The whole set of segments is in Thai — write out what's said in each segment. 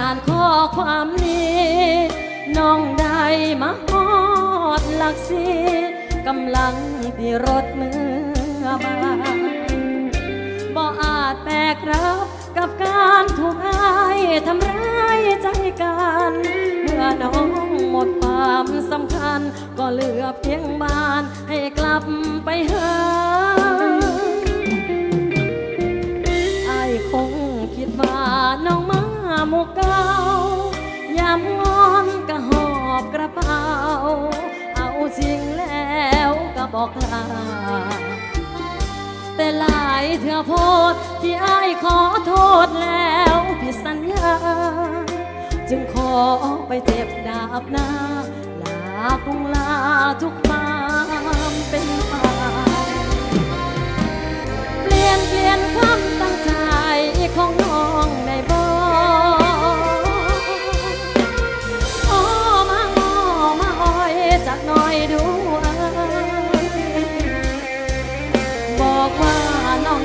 อ่านข้อความนี้ น้องได้มาฮอดหลักสีกำลังตีรถเมื่อมาบ่อาจแบกรับกับการถูกอายทำร้ายใจกัน เมื่อน้องหมดความสำคัญ ก็เหลือเพียงบ้านให้กลับไปหาอ เก่ายามงอนก็หอบกระเป๋า เอาจริงแล้วก็บอกลาแต่หลายเถื่อโพดที่อ้ายขอโทษแล้วผิดสัญญา จึงขอไปเจ็บดาบหน้า ลาคงลาทุกความเป็นไปเป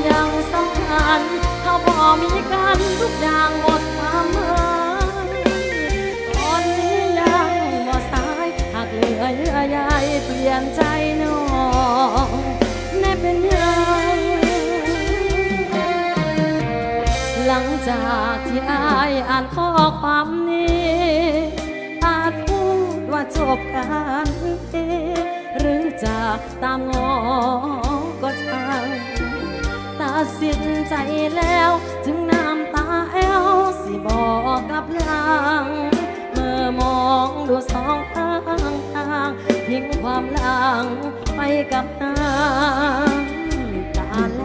ยังสำคัญเขาพอมีกันทุกอย่างหมดความหมายตอนนี้ยังบ่สายหากเหลือเยื่อใยเปลี่ยนใจน้องแน่เป็นยังหลังจากที่อายอ่านข้อความนี้อาจพูดว่าจบกันเองหรือจะตามงอก็ช่าง สินใจแล้ว ถึงน้ำตาแอวสิบอกกับหลังเมื่อมองดูสองข้างทางทิ้งความลางไปกับน้ำตาไหล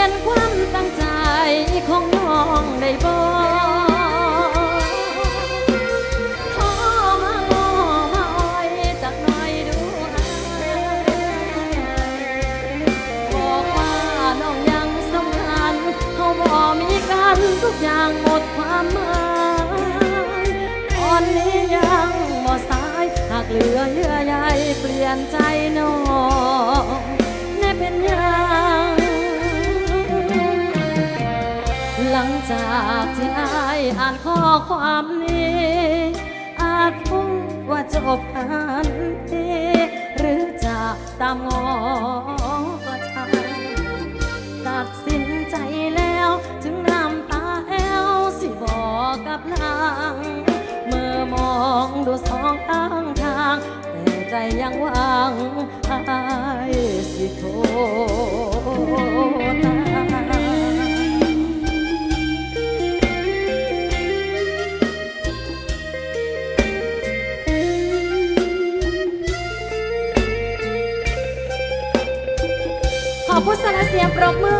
ยนเปลี่ยนความตั้งใจของน้องได้บ่ขอมาโอมาอ้อยจักหน่อยดูบอกว่าน้องยังสำคัญเขาบ่มีกันทุกอย่างหมดความหมายตอนนี้ยังบ่สายหากเหลือเยื่อใยเปลี่ยนใจน้องแน่เป็นยังายอ่านข้อความนี้ อาจพูดว่าจบกันทีหรือจะตามงอก็ช่างตัดสินใจแล้วถึงน้ำตาแอวสิบอกกับหลังเมื่อมองดูสองข้างทาง แต่ใจยังหวังอายสิโทตา สียงปรบมือค่ะ